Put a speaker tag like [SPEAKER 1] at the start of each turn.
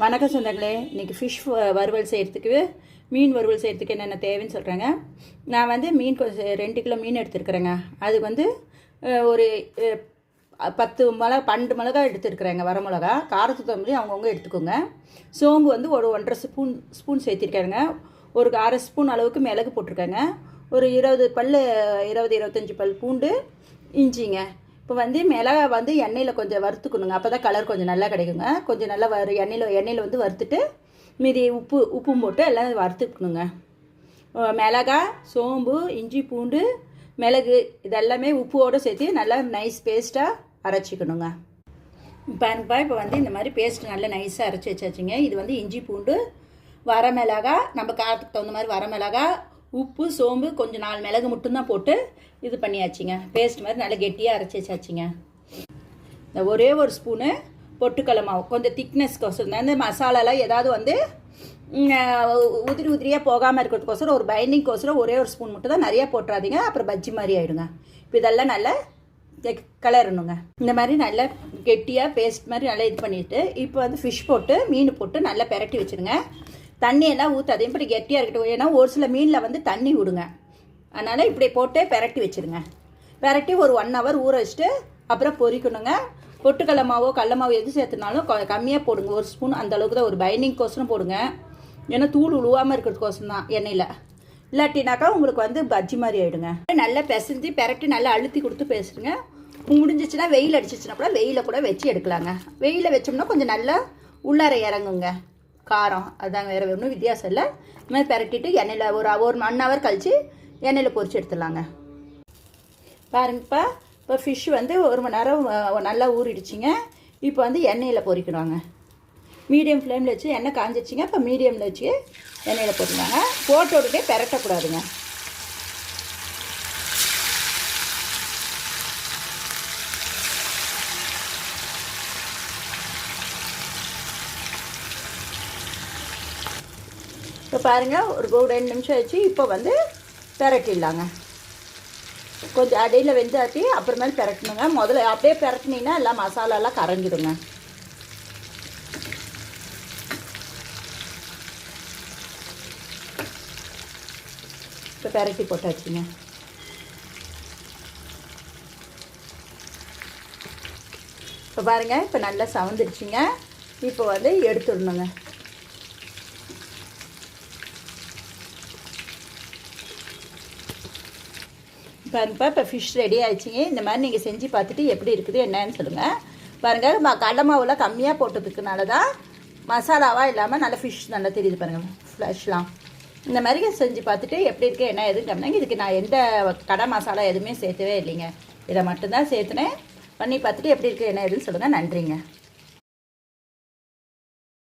[SPEAKER 1] வணக்கம் சொந்தங்களே இன்றைக்கி ஃபிஷ் வறுவல் செய்கிறதுக்கு மீன் வறுவல் செய்கிறதுக்கு என்னென்ன தேவைன்னு சொல்கிறேங்க நான் வந்து மீன் கொஞ்சம் ரெண்டு கிலோ மீன் எடுத்துருக்குறேங்க. அதுக்கு வந்து ஒரு பத்து மிளகா பன்னெண்டு மிளகா எடுத்துருக்குறேங்க வர மிளகா. காரத்துக்கு அவங்கவுங்க எடுத்துக்கோங்க. சோம்பு வந்து ஒரு ஒன்றரை ஸ்பூன் ஸ்பூன் சேர்த்திருக்கேங்க ஒரு அரை ஸ்பூன் அளவுக்கு மிளகு போட்டிருக்கேங்க. ஒரு இருபது பல் இருபது இருபத்தஞ்சி பல் பூண்டு இஞ்சிங்க. இப்போ வந்து மிளகா வந்து எண்ணெயில் கொஞ்சம் வறுத்துக்கணுங்க. அப்போ தான் கலர் கொஞ்சம் நல்லா கிடைக்குங்க. கொஞ்சம் நல்லா வறு எண்ணெயில் எண்ணெயில் வந்து வறுத்துட்டு மீதி உப்பு உப்பும் போட்டு எல்லாம் வறுத்துக்கணுங்க. மிளகா சோம்பு இஞ்சி பூண்டு மிளகு இதெல்லாமே உப்போடு சேர்த்து நல்லா நைஸ் பேஸ்ட்டாக அரைச்சிக்கணுங்க. பாருங்கப்பா இப்போ வந்து இந்த மாதிரி பேஸ்ட் நல்லா நைஸாக அரைச்சி வச்சாச்சுங்க. இது வந்து இஞ்சி பூண்டு வரமிளகா நம்ம காரத்துக்கு தகுந்த மாதிரி வரமிளகா உப்பு சோம்பு கொஞ்சம் நாலு மிளகு மட்டும்தான் போட்டு இது பண்ணியாச்சுங்க. பேஸ்ட் மாதிரி நல்லா கெட்டியாக அரைச்சி வச்சாச்சுங்க. இந்த ஒரே ஒரு ஸ்பூனு பொட்டுக்கடலை மாவு. கொஞ்சம் திக்னஸ்க்கோசரம் தான் இந்த மசாலாலாம் ஏதாவது வந்து உதிரி உதிரியாக போகாமல் இருக்கிறதுக்கோசரம் ஒரு பைண்டிங்கோசரம் ஒரே ஒரு ஸ்பூன் மட்டும் தான் நிறையா போட்டுறாதீங்க. அப்புறம் பஜ்ஜி மாதிரி ஆகிடுங்க இப்போ இதெல்லாம் நல்லா கலரணுங்க. இந்த மாதிரி நல்லா கெட்டியாக பேஸ்ட் மாதிரி நல்லா இது பண்ணிவிட்டு இப்போ வந்து ஃபிஷ் போட்டு மீன் போட்டு நல்லா பெரட்டி வச்சுருங்க. தண்ணியெல்லாம் ஊற்றாது இப்படி கெட்டியாக இருக்கட்டும். ஏன்னா ஒரு சில மீனில் வந்து தண்ணி விடுங்க. அதனால் இப்படி போட்டு பெரட்டி வச்சுருங்க. பெரட்டி ஒரு ஒன் ஹவர் ஊற வச்சுட்டு அப்புறம் பொரிக்கணுங்க பொட்டுக்கடல மாவோ கடல மாவோ எது சேர்த்துனாலும் கம்மியாக போடுங்க. ஒரு ஸ்பூன் அந்த அளவுக்கு தான் ஒரு பைண்டிங்க்கோசரம் போடுங்க. ஏன்னா தூள் உழுவாமல் இருக்கிறதுக்கோசரம் தான் எண்ணெயில். இல்லாட்டினாக்கா உங்களுக்கு வந்து பஜ்ஜி மாதிரி ஆகிடுங்க நல்லா பிசைஞ்சு பெரட்டி நல்லா அழுத்தி கொடுத்து பேசுங்க. முடிஞ்சிச்சுன்னா வெயில் அடிச்சிச்சுன்னா கூட வெயில கூட வச்சு எடுக்கலாங்க. வெயில வச்சோம்னா கொஞ்சம் நல்லா உள்ளார இறங்குங்க. காரம். அதாங்க வேறு ஒன்றும் வித்தியாசம் இல்லை. இது மாதிரி பெரட்டிட்டு எண்ணெயில் ஒரு ஒரு ஒன் ஹவர் கழித்து எண்ணெயில் பொறிச்சு எடுத்துடலாங்க. பாருங்கப்பா இப்போ ஃபிஷ் வந்து ஒரு மணி நேரம் நல்லா ஊறிடுச்சிங்க. இப்போ வந்து எண்ணெயில் பொரிக்கணுங்க. மீடியம் ஃப்ளேமில் வச்சு எண்ணெய் காஞ்சிச்சிங்க இப்போ மீடியமில் வச்சு எண்ணெயில் போட்டுருந்தாங்க போட்ட உடனே பெரட்டக்கூடாதுங்க. இப்போ பாருங்கள் ஒரு ரெண்டு நிமிஷம் வச்சு இப்போ வந்து பெரட்டிடலாங்க. கொஞ்சம் அடியில் வெந்தாட்டி அப்புறமேல் பெரட்டணுங்க. முதல்ல அப்படியே பெரட்டினீங்கன்னா எல்லாம் மசாலாலாம் கரைஞ்சிடுங்க. இப்போ பெரட்டி போட்டாச்சுங்க. இப்போ பாருங்கள் இப்போ நல்லா சவந்துருச்சுங்க. இப்போ வந்து எடுத்துடணுங்க. பாருங்கப்பா இப்போ ஃபிஷ் ரெடி ஆயிடுச்சிங்க. இந்த மாதிரி நீங்கள் செஞ்சு பார்த்துட்டு எப்படி இருக்குது என்னன்னு சொல்லுங்கள் பாருங்கள் ம கடலை மாவுலாம் கம்மியாக போட்டதுக்குனால தான் மசாலாவாக இல்லாமல் நல்ல ஃபிஷ் நல்லா தெரியுது பாருங்கள் ஃப்ளஷ்லாம் இந்த மாதிரி செஞ்சு பார்த்துட்டு எப்படி இருக்குது என்ன எதுன்னு கம்மிங்க இதுக்கு நான் எந்த கடை மசாலா எதுவுமே சேர்த்தவே இல்லைங்க. இதை மட்டும்தான் சேர்த்துனேன். பண்ணி பார்த்துட்டு எப்படி இருக்குது என்ன எதுன்னு சொல்லுங்கள் நன்றிங்க.